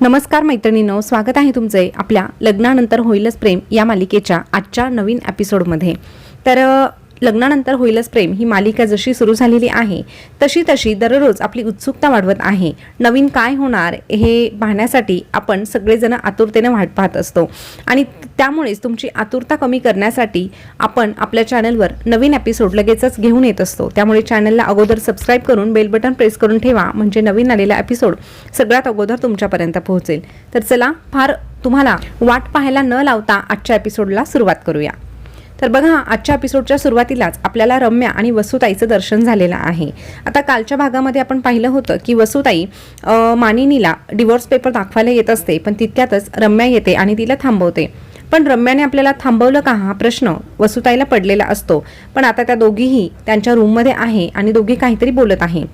नमस्कार मैत्रिणींनो स्वागत आहे तुमचे आपल्या लग्नानंतर होईलच प्रेम या मालिकेच्या आजच्या नवीन एपिसोडमध्ये तर लग्नानंतर होईलच प्रेम. ही मालिका जशी सुरू झालेली आहे तशी तशी दररोज आपली उत्सुकता वाढवत आहे. नवीन काय होणार हे पाहण्यासाठी आपण सगळेजण आतुरतेने वाट पाहत असतो. आणि त्यामुळेच तुमची आतुरता कमी करण्यासाठी आपण आपल्या चॅनलवर नवीन एपिसोड लगेचच घेऊन येत असतो. त्यामुळे चॅनलला अगोदर सबस्क्राईब करून बेल बटन प्रेस करून ठेवा म्हणजे नवीन आलेला एपिसोड सगळ्यात अगोदर तुमच्यापर्यंत पोहोचेल. तर चला फार तुम्हाला वाट पाहायला न लावता आजच्या एपिसोडला सुरुवात करूया. तर बघा आजच्या एपिसोडच्या सुरुवातीलाच आपल्याला रम्या आणि वसुताईचं दर्शन झालेलं आहे. आता कालच्या भागामध्ये आपण पाहिलं होतं की वसुताई मानिनीला डिवोर्स पेपर दाखवायला येत असते पण तितक्यातच रम्या येते आणि तिला थांबवते. पण रम्याने आपल्याला थांबवलं का हा प्रश्न? वसुताईला पडलेला असतो. पण आता त्या दोघीही त्यांच्या रूममध्ये आहे आणि दोघी काहीतरी बोलत आहे.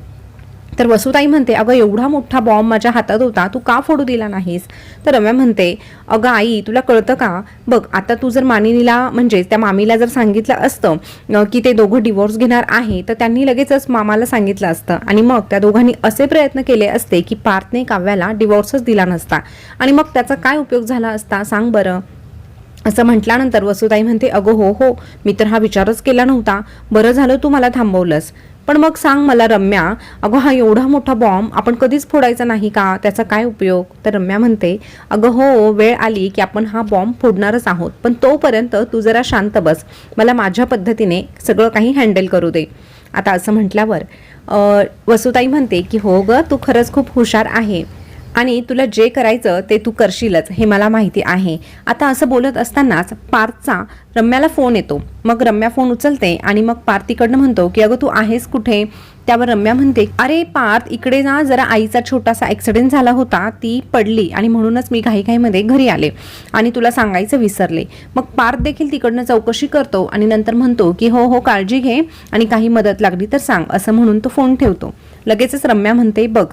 तर वसुताई म्हणते अगं एवढा मोठा बॉम्ब माझ्या हातात होता तू का फोडू दिला नाहीस? तर रम्या म्हणते अगं आई तुला कळतं का? बघ आता तू जर मानिनीला म्हणजे त्या मामीला जर सांगितलं असतं की ते दोघं डिवोर्स घेणार आहे तर त्यांनी लगेचच मामाला सांगितलं असतं. आणि मग त्या दोघांनी असे प्रयत्न केले असते की पार्थने काव्याला डिवोर्सच दिला नसता. आणि मग त्याचा काय उपयोग झाला असता सांग बरं. असं म्हटल्यानंतर वसुताई म्हणते अगं हो हो मी तर हा विचारच केला नव्हता. बरं झालं तू मला थांबवलंस. पण मग सांग मला रम्या अगं हा एवढा मोठा बॉम्ब आपण कधीच फोडायचा नाही का? त्याचा काय उपयोग? तर रम्या म्हणते अगं हो वेळ आली की आपण हा बॉम्ब फोडणारच आहोत पण तोपर्यंत तू जरा शांत बस. मला माझ्या पद्धतीने सगळं काही हँडल करू दे. आता असं म्हटल्यावर वसुताई म्हणते की हो ग तू खरंच खूप हुशार आहे. आणि तुला जे करायचं ते तू करशीलच हे मला माहिती आहे. आता असं बोलत असतानाच पार्थचा रम्याला फोन येतो. मग रम्या फोन उचलते आणि मग पार्थ तिकडनं म्हणतो की अगं तू आहेस कुठे? त्यावर रम्या म्हणते अरे पार्थ इकडे ना जरा आईचा छोटासा ॲक्सिडेंट झाला होता. ती पडली आणि म्हणूनच मी घाईघाईमध्ये घरी आले आणि तुला सांगायचं विसरले. मग पार्थ देखील तिकडनं चौकशी करतो आणि नंतर म्हणतो की हो हो काळजी घे आणि काही मदत लागली तर सांग असं म्हणून तो फोन ठेवतो. लगेचच रम्या म्हणते बघ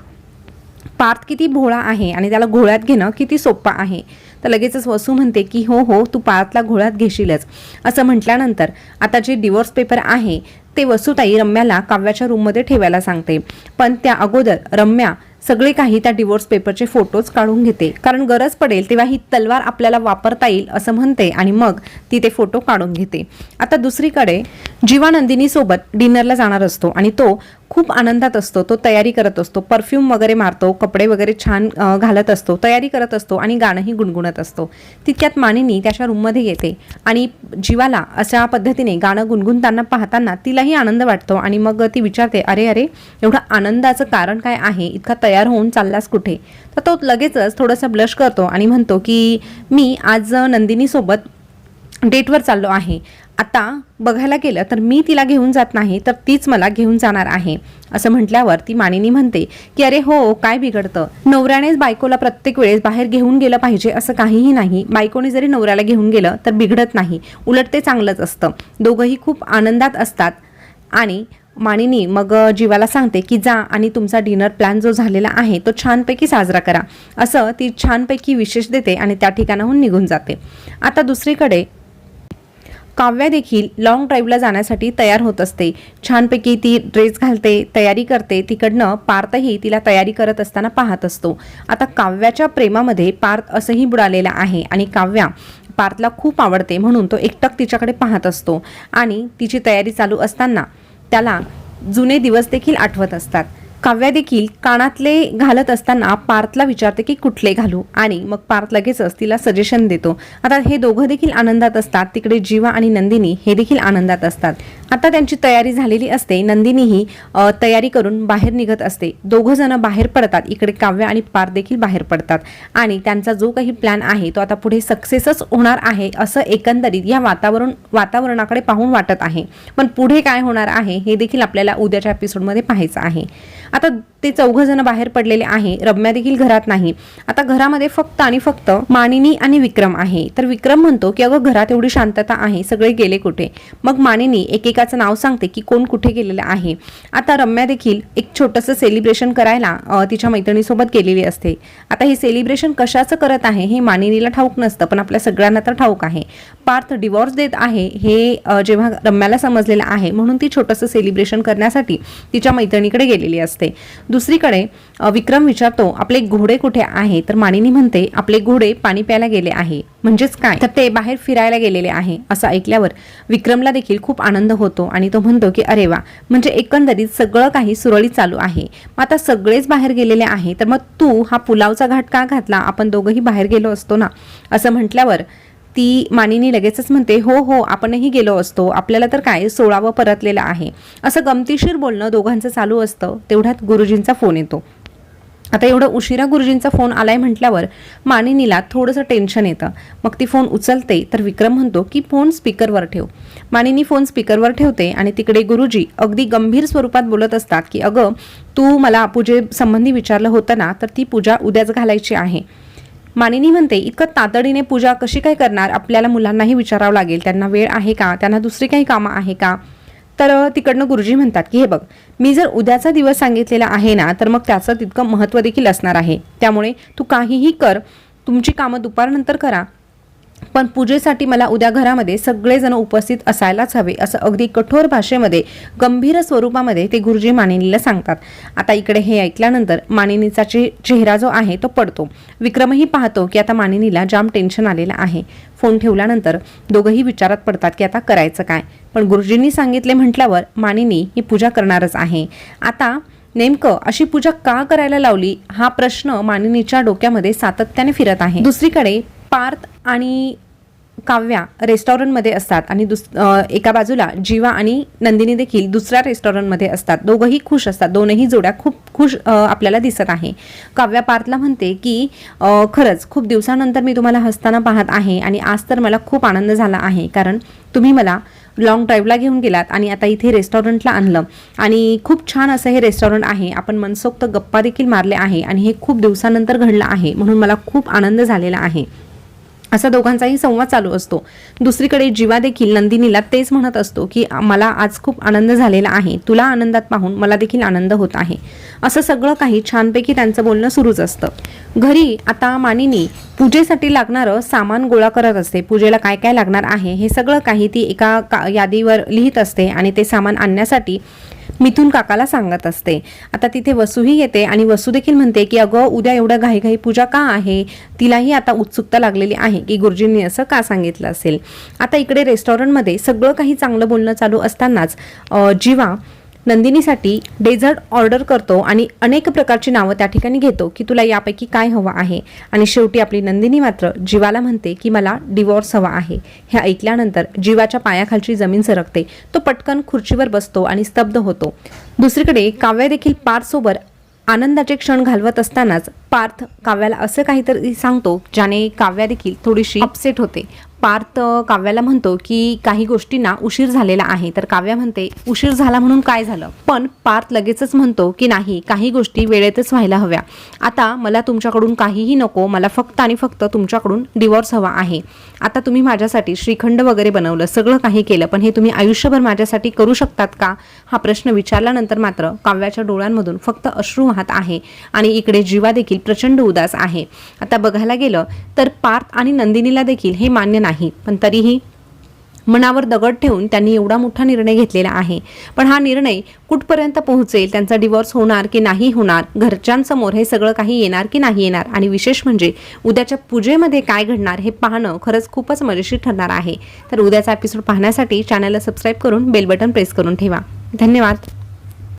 पार्थ किती भोळा आहे आणि त्याला घोळ्यात घेणं किती सोपं आहे. तर लगेचच वसू म्हणते की हो हो तू पार्थला घोळ्यात घेशीलच. असं म्हटल्यानंतर आता जे डिवोर्स पेपर आहे ते वसुताई रम्याला काव्याच्या रूममध्ये ठेवायला सांगते. पण त्या अगोदर रम्या सगळे काही त्या डिवोर्स पेपरचे फोटोज काढून घेते. कारण गरज पडेल तेव्हा ही तलवार आपल्याला वापरता येईल असं म्हणते आणि मग ती ते फोटो काढून घेते. आता दुसरीकडे जीवानंदिनी सोबत डिनरला जाणार असतो आणि तो खूप आनंदात असतो तो तयारी करत असतो परफ्यूम वगैरे मारतो कपडे वगैरे छान घालत असतो तयारी करत असतो आणि गाणंही गुणगुणत असतो. तितक्यात मानिनी त्याच्या रूममध्ये येते आणि जीवाला अशा पद्धतीने गाणं गुणगुणताना पाहताना तिलाही आनंद वाटतो आणि मग ती विचारते अरे अरे एवढं आनंदाचं कारण काय आहे? इतका तयार होऊन चाललास कुठे? तर तो लगेचच थोडंसं ब्लश करतो आणि म्हणतो की मी आज नंदिनीसोबत डेटवर चाललो आहे. आता बघायला गेलं तर मी तिला घेऊन जात नाही तर तीच मला घेऊन जाणार आहे. असं म्हटल्यावर ती मानिनी म्हणते की अरे हो काय बिघडतं? नवऱ्यानेच बायकोला प्रत्येक वेळेस बाहेर घेऊन गेलं पाहिजे असं काहीही नाही. बायकोने जरी नवऱ्याला घेऊन गेलं तर बिघडत नाही. उलट ते चांगलंच असतं. दोघंही खूप आनंदात असतात आणि मानिनी मग जीवाला सांगते की जा आणि तुमचा डिनर प्लॅन जो झालेला आहे तो छानपैकी साजरा करा. असं ती छानपैकी विशेष देते आणि त्या ठिकाणाहून निघून जाते. आता दुसरीकडे काव्या देखील लॉंग ड्राईव्हला जाण्यासाठी तयार होत असते. छानपैकी ती ड्रेस घालते तयारी करते तिकडनं पार्थही तिला तयारी करत असताना पाहत असतो. आता काव्याच्या प्रेमामध्ये पार्थ असंही बुडालेला आहे आणि काव्या पार्थला खूप आवडते म्हणून तो एकटक तिच्याकडे पाहत असतो. आणि तिची तयारी चालू असताना त्याला जुने दिवस देखील आठवत असतात. काव्या देखील कानातले घालत असताना पार्थला विचारते की कुठले घालू? आणि मग पार्थ लगेचच तिला सजेशन देतो. आता हे दोघं देखील आनंदात असतात. तिकडे जीवा आणि नंदिनी हे देखील आनंदात असतात. आता त्यांची तयारी झालेली असते. नंदिनीही तयारी करून बाहेर निघत असते. दोघं जण बाहेर पडतात. इकडे काव्य आणि पार देखील बाहेर पडतात. आणि त्यांचा जो काही प्लॅन आहे तो आता पुढे सक्सेसच होणार आहे असं एकंदरीत या वातावरण वातावरणाकडे पाहून वाटत आहे. पण पुढे काय होणार आहे हे देखील आपल्याला उद्याच्या एपिसोडमध्ये पाहायचं आहे. आता ते चौघ जण बाहेर पडलेले आहे. रम्या देखील घरात नाही. आता घरामध्ये फक्त आणि फक्त मानिनी आणि विक्रम आहे. तर विक्रम म्हणतो की अगं घरात एवढी शांतता आहे. सगळे गेले कुठे? मग मानिनी एक एक प्रत्येकाचं नाव सांगते की कोण कुठे गेलेलं आहे. आता रम्या देखील एक छोटंसं सेलिब्रेशन करायला तिच्या मैत्रिणीसोबत गेलेली असते. आता हे सेलिब्रेशन कशाचं करत आहे हे मानिनीला ठाऊक नसतं पण आपल्या सगळ्यांना तर ठाऊक आहे. पार्थ डिवॉर्स देत आहे हे जेव्हा रम्याला समजलेलं आहे म्हणून ती छोटंसं सेलिब्रेशन करण्यासाठी तिच्या मैत्रिणीकडे गेलेली असते. दुसरीकडे विक्रम विचारतो आपले घोडे कुठे आहे? तर मानिनी म्हणते आपले घोडे पाणी प्यायला गेले आहे. म्हणजेच काय? तर ते बाहेर फिरायला गेलेले आहे असं ऐकल्यावर विक्रमला देखील खूप आनंद होतो आणि तो म्हणतो की अरे वा म्हणजे एकंदरीत सगळं काही सुरळीत चालू आहे. मग आता सगळेच बाहेर गेलेले आहे तर मग तू हा पुलावचा घाट का घातला? आपण दोघंही बाहेर गेलो असतो ना? असं म्हटल्यावर ती मानिनी लगेचच म्हणते हो हो आपणही गेलो असतो. आपल्याला तर काय सोळावं परतलेलं आहे. असं गमतीशीर बोलणं दोघांचं चालू असतं. तेवढ्यात गुरुजींचा फोन येतो. आता एवढं उशिरा गुरुजींचा फोन आलाय म्हटल्यावर मानिनीला थोडंसं टेन्शन येतं. मग ती फोन उचलते तर विक्रम म्हणतो की फोन स्पीकरवर ठेव. मानिनी फोन स्पीकरवर ठेवते आणि तिकडे गुरुजी अगदी गंभीर स्वरूपात बोलत असतात की अगं तू मला पूजे संबंधी विचारलं होतं ना तर ती पूजा उद्याच घालायची आहे. मानिनी म्हणते इतकं तातडीने पूजा कशी काय करणार? आपल्याला मुलांनाही विचारावं लागेल. त्यांना वेळ आहे का? त्यांना दुसरी काही कामं आहे का? तर तिकडनं गुरुजी म्हणतात की हे बघ मी जर उद्याचा दिवस सांगितलेला आहे ना तर मग त्याचं तितकं महत्त्व देखील असणार आहे. त्यामुळे तू काहीही कर तुमची कामं दुपारनंतर करा. पण पूजेसाठी मला उद्या घरामध्ये सगळेजण उपस्थित असायलाच हवे असं अगदी कठोर भाषेमध्ये गंभीर स्वरूपामध्ये ते गुरुजी मानिनीला सांगतात. आता इकडे हे ऐकल्यानंतर मानिनीचा चे चेहरा जो आहे तो पडतो. विक्रमही पाहतो की आता मानिनीला जाम टेन्शन आलेलं आहे. फोन ठेवल्यानंतर दोघंही विचारात पडतात की आता करायचं काय? पण गुरुजींनी सांगितले म्हटल्यावर मानिनी ही पूजा करणारच आहे. आता नेमकं अशी पूजा का करायला लावली? हा प्रश्न मानिनीच्या डोक्यामध्ये सातत्याने फिरत आहे. दुसरीकडे पार्थ आणि काव्या रेस्टॉरंटमध्ये असतात आणि दुस एका बाजूला जीवा आणि नंदिनी देखील दुसऱ्या रेस्टॉरंटमध्ये असतात. दोघंही खुश असतात. दोनही जोड्या खूप खुश आपल्याला दिसत आहे. काव्या पार्थला म्हणते की खरंच खूप दिवसानंतर मी तुम्हाला हसताना पाहत आहे आणि आज तर मला खूप आनंद झाला आहे. कारण तुम्ही मला लॉंग ड्राईव्हला घेऊन गेलात आणि आता इथे रेस्टॉरंटला आणलं. आणि खूप छान असं हे रेस्टॉरंट आहे. आपण मनसोक्त गप्पा देखील मारले आहे आणि हे खूप दिवसानंतर घडलं आहे म्हणून मला खूप आनंद झालेला आहे. असा दोघांचाही संवाद चालू असतो. दुसरीकडे जीवा देखील नंदिनीला तेच म्हणत असतो की मला आज खूप आनंद झालेला आहे. तुला आनंदात पाहून मला देखील आनंद होत आहे. असं सगळं काही छानपैकी त्यांचं बोलणं सुरूच असतं. घरी आता मानिनी पूजेसाठी लागणारं सामान गोळा करत असते. पूजेला काय काय लागणार आहे हे सगळं काही ती एका का यादीवर लिहित असते आणि ते सामान आणण्यासाठी मिथून काकाला सांगत असते. आता तिथे वसूही येते आणि वसू देखील म्हणते की अगं उद्या एवढ्या घाईघाई पूजा का आहे? तिलाही आता उत्सुकता लागलेली आहे की गुरुजींनी असं का सांगितलं असेल? आता इकडे रेस्टॉरंटमध्ये सगळं काही चांगलं बोलणं चालू असतानाच जीवा नंदिनीसाठी डेझर्ट ऑर्डर करतो आणि अनेक प्रकारची नावं त्या ठिकाणी घेतो की तुला यापैकी काय हवं आहे? आणि शेवटी आपली नंदिनी मात्र जीवाला म्हणते की मला डिवॉर्स हवा आहे. हे ऐकल्यानंतर जीवाच्या पायाखालची जमीन सरकते. तो पटकन खुर्चीवर बसतो आणि स्तब्ध होतो. दुसरीकडे काव्या देखील पार्थसोबत आनंदाचे क्षण घालवत असतानाच पार्थ काव्याला असं काहीतरी सांगतो ज्याने काव्या देखील थोडीशी अपसेट होते. पार्थ काव्याला म्हणतो की काही गोष्टींना उशीर झालेला आहे. तर काव्या म्हणते उशीर झाला म्हणून काय झालं? पण पार्थ लगेचच म्हणतो की नाही काही गोष्टी वेळेतच व्हायला हव्या. आता मला तुमच्याकडून काहीही नको मला फक्त आणि फक्त तुमच्याकडून डिवॉर्स हवा आहे. आता तुम्ही माझ्यासाठी श्रीखंड वगैरे बनवलं सगळं काही केलं पण हे तुम्ही आयुष्यभर माझ्यासाठी करू शकतात का? हा प्रश्न विचारल्यानंतर मात्र काव्याच्या डोळ्यांमधून फक्त अश्रू वाहत आहे आणि इकडे जीवा देखील प्रचंड उदास आहे. आता बघायला गेलं तर पार्थ आणि नंदिनीला देखील हे मान्य नाही. पण तरीही मनावर दगड ठेवून त्यांनी एवढा मोठा निर्णय घेतलेला आहे. पण हा निर्णय कुठपर्यंत पोहोचेल त्यांचा डिवोर्स होणार की नाही होणार घरच्यांसमोर हे सगळं काही येणार की नाही येणार आणि विशेष म्हणजे उद्याच्या पूजेमध्ये काय घडणार हे पाहणं खरंच खूपच मजेशीर ठरणार आहे. तर उद्याचा एपिसोड पाहण्यासाठी चॅनलला सबस्क्राईब करून बेल बटन प्रेस करून ठेवा. धन्यवाद.